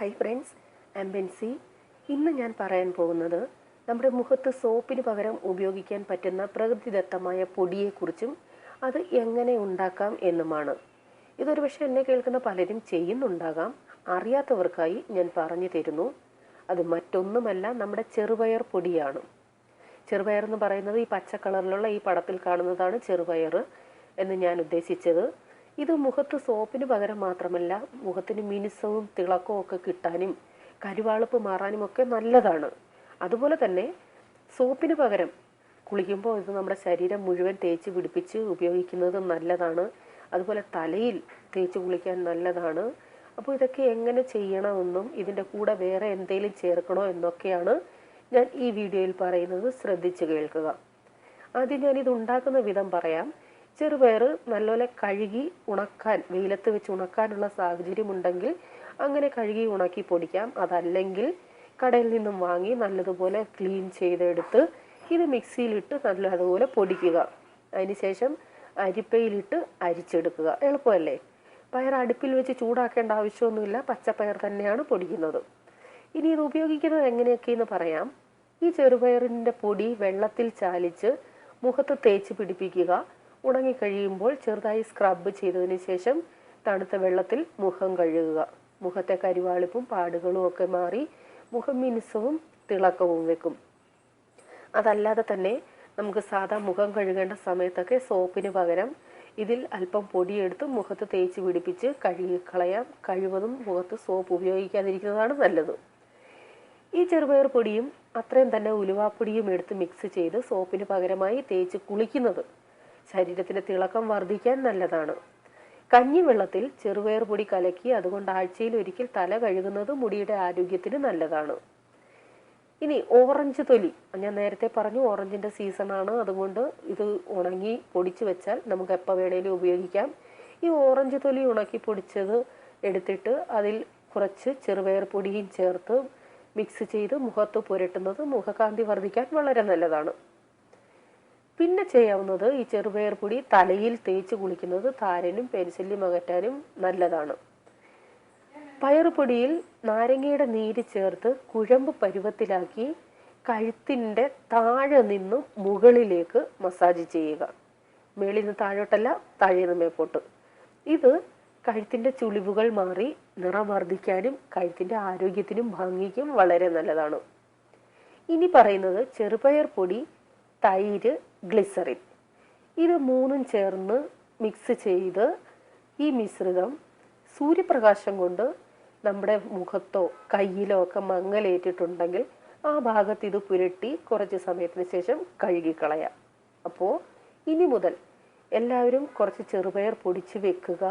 Hi friends ആംബൻസി Benzy ഇന്ന് ഞാൻ പറയാൻ പോകുന്നത് നമ്മുടെ മുഖത്ത് സോപ്പിന് പകരം ഉപയോഗിക്കാൻ പറ്റുന്ന പ്രകൃതിദത്തമായ പൊടിയെക്കുറിച്ചും അത് എങ്ങനെ ഉണ്ടാക്കാം എന്നുമാണ്. ഇതൊരു പക്ഷേ എന്നെ കേൾക്കുന്ന പലരും ചെയ്യുന്നുണ്ടാകാം. അറിയാത്തവർക്കായി ഞാൻ പറഞ്ഞു തരുന്നു. അത് മറ്റൊന്നുമല്ല നമ്മുടെ ചെറുപയർ പൊടിയാണ്. ചെറുപയർ എന്ന് പറയുന്നത് ഈ പച്ച കളറിലുള്ള ഈ പടത്തിൽ കാണുന്നതാണ് ചെറുപയർ എന്ന് ഞാൻ ഉദ്ദേശിച്ചത്. ഇത് മുഖത്ത് സോപ്പിന് പകരം മാത്രമല്ല മുഖത്തിന് മിനുസവും തിളക്കവും ഒക്കെ കിട്ടാനും കരുവാളിപ്പ് മാറാനും ഒക്കെ നല്ലതാണ്. അതുപോലെ തന്നെ സോപ്പിന് പകരം കുളിക്കുമ്പോൾ ഇത് നമ്മുടെ ശരീരം മുഴുവൻ തേച്ച് പിടിപ്പിച്ച് ഉപയോഗിക്കുന്നത് നല്ലതാണ്. അതുപോലെ തലയിൽ തേച്ച് കുളിക്കാൻ നല്ലതാണ്. അപ്പോൾ ഇതൊക്കെ എങ്ങനെ ചെയ്യണമെന്നും ഇതിന്റെ കൂടെ വേറെ എന്തെങ്കിലും ചേർക്കണോ എന്നൊക്കെയാണ് ഞാൻ ഈ വീഡിയോയിൽ പറയുന്നത്. ശ്രദ്ധിച്ച് കേൾക്കുക. ആദ്യം ഞാൻ ഇത് ഉണ്ടാക്കുന്ന വിധം പറയാം. ചെറുപയർ നല്ലപോലെ കഴുകി ഉണക്കാൻ വെയിലത്ത് വെച്ച് ഉണക്കാനുള്ള സാഹചര്യം ഉണ്ടെങ്കിൽ അങ്ങനെ കഴുകി ഉണക്കി പൊടിക്കാം. അതല്ലെങ്കിൽ കടയിൽ നിന്നും വാങ്ങി നല്ലതുപോലെ ക്ലീൻ ചെയ്തെടുത്ത് ഇത് മിക്സിയിലിട്ട് നല്ലതുപോലെ പൊടിക്കുക. അതിനുശേഷം അരിപ്പയിലിട്ട് അരിച്ചെടുക്കുക. എളുപ്പമല്ലേ? പയർ അടുപ്പിൽ വെച്ച് ചൂടാക്കേണ്ട ആവശ്യമൊന്നുമില്ല. പച്ചപ്പയർ തന്നെയാണ് പൊടിക്കുന്നത്. ഇനി ഇത് ഉപയോഗിക്കുന്നത് എങ്ങനെയൊക്കെയെന്ന് പറയാം. ഈ ചെറുപയറിന്റെ പൊടി വെള്ളത്തിൽ ചാലിച്ച് മുഖത്ത് തേച്ച് പിടിപ്പിക്കുക. ഉണങ്ങിക്കഴിയുമ്പോൾ ചെറുതായി സ്ക്രബ് ചെയ്തതിന് ശേഷം തണുത്ത വെള്ളത്തിൽ മുഖം കഴുകുക. മുഖത്തെ കരിവാളിപ്പും പാടുകളും ഒക്കെ മാറി മുഖം മിനുസവും തിളക്കവും വെക്കും. അതല്ലാതെ തന്നെ നമുക്ക് സാധാ മുഖം കഴുകേണ്ട സമയത്തൊക്കെ സോപ്പിന് പകരം ഇതിൽ അല്പം പൊടിയെടുത്ത് മുഖത്ത് തേച്ച് പിടിപ്പിച്ച് കഴുകി കളയാം കഴിവതും മുഖത്ത് സോപ്പ് ഉപയോഗിക്കാതിരിക്കുന്നതാണ് നല്ലത്. ഈ ചെറുപയർ പൊടിയും അത്രയും തന്നെ ഉലുവാപ്പൊടിയും എടുത്ത് മിക്സ് ചെയ്ത് സോപ്പിന് പകരമായി തേച്ച് കുളിക്കുന്നത് ശരീരത്തിന്റെ തിളക്കം വർദ്ധിക്കാൻ നല്ലതാണ്. കഞ്ഞി വെള്ളത്തിൽ ചെറുവയർ പൊടി കലക്കി അതുകൊണ്ട് ആഴ്ചയിൽ ഒരിക്കൽ തല കഴുകുന്നത് മുടിയുടെ ആരോഗ്യത്തിന് നല്ലതാണ്. ഇനി ഓറഞ്ച് തൊലി. ഞാൻ നേരത്തെ പറഞ്ഞു ഓറഞ്ചിന്റെ സീസണാണ്. അതുകൊണ്ട് ഇത് ഉണങ്ങി പൊടിച്ചു വെച്ചാൽ നമുക്ക് എപ്പോൾ വേണേലും ഉപയോഗിക്കാം. ഈ ഓറഞ്ച് തൊലി ഉണക്കി പൊടിച്ചത് എടുത്തിട്ട് അതിൽ കുറച്ച് ചെറുവയർ പൊടിയും ചേർത്ത് മിക്സ് ചെയ്ത് മുഖത്ത് പുരട്ടുന്നത് മുഖകാന്തി വർദ്ധിക്കാൻ വളരെ നല്ലതാണ്. പിന്നെ ചെയ്യാവുന്നത് ഈ ചെറുപയർ പൊടി തലയിൽ തേച്ച് കുളിക്കുന്നത് താരനും പെൻസിലും അകറ്റാനും നല്ലതാണ്. പയറുപൊടിയിൽ നാരങ്ങയുടെ നീര് ചേർത്ത് കുഴമ്പ് പരുവത്തിലാക്കി കഴുത്തിന്റെ താഴെ നിന്നും മുകളിലേക്ക് മസാജ് ചെയ്യുക. മേളിൽ നിന്ന് താഴോട്ടല്ല താഴെ നിന്ന് മേപ്പോട്ട്. ഇത് കഴുത്തിന്റെ ചുളിവുകൾ മാറി നിറം വർദ്ധിക്കാനും കഴുത്തിന്റെ ആരോഗ്യത്തിനും ഭംഗിക്കും വളരെ നല്ലതാണ്. ഇനി പറയുന്നത് ചെറുപയർ പൊടി തൈര് ഗ്ലിസറിൻ ഇത് മൂന്നും ചേർന്ന് മിക്സ് ചെയ്ത് ഈ മിശ്രിതം സൂര്യപ്രകാശം കൊണ്ട് നമ്മുടെ മുഖത്തോ കയ്യിലോ ഒക്കെ മങ്ങലേറ്റിട്ടുണ്ടെങ്കിൽ ആ ഭാഗത്ത് ഇത് പുരട്ടി കുറച്ച് സമയത്തിന് ശേഷം കഴുകിക്കളയാം. അപ്പോൾ ഇനി മുതൽ എല്ലാവരും കുറച്ച് ചെറുപയർ പൊടിച്ച് വെക്കുക.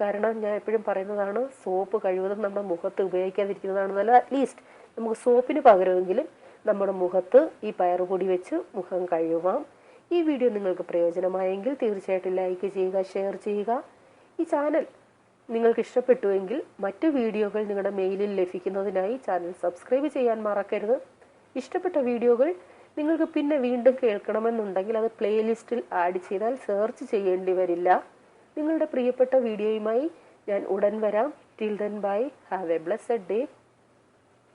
കാരണം ഞാൻ എപ്പോഴും പറയുന്നതാണ് സോപ്പ് കഴിവതും നമ്മുടെ മുഖത്ത് ഉപയോഗിക്കാതിരിക്കുന്നതാണ് നല്ലത് അറ്റ്ലീസ്റ്റ് നമുക്ക് സോപ്പിന് പകരമെങ്കിലും നമ്മുടെ മുഖത്ത് ഈ പയറുപൊടി വെച്ച് മുഖം കഴുകാം. ഈ വീഡിയോ നിങ്ങൾക്ക് പ്രയോജനമായെങ്കിൽ തീർച്ചയായിട്ടും ലൈക്ക് ചെയ്യുക ഷെയർ ചെയ്യുക. ഈ ചാനൽ നിങ്ങൾക്ക് ഇഷ്ടപ്പെട്ടുവെങ്കിൽ മറ്റു വീഡിയോകൾ നിങ്ങളുടെ മെയിലിൽ ലഭിക്കുന്നതിനായി ചാനൽ സബ്സ്ക്രൈബ് ചെയ്യാൻ മറക്കരുത്. ഇഷ്ടപ്പെട്ട വീഡിയോകൾ നിങ്ങൾക്ക് പിന്നെ വീണ്ടും കേൾക്കണമെന്നുണ്ടെങ്കിൽ അത് പ്ലേലിസ്റ്റിൽ ആഡ് ചെയ്താൽ സെർച്ച് ചെയ്യേണ്ടി വരില്ല. നിങ്ങളുടെ പ്രിയപ്പെട്ട വീഡിയോയുമായി ഞാൻ ഉടൻ വരാം. Till then bye have a blessed day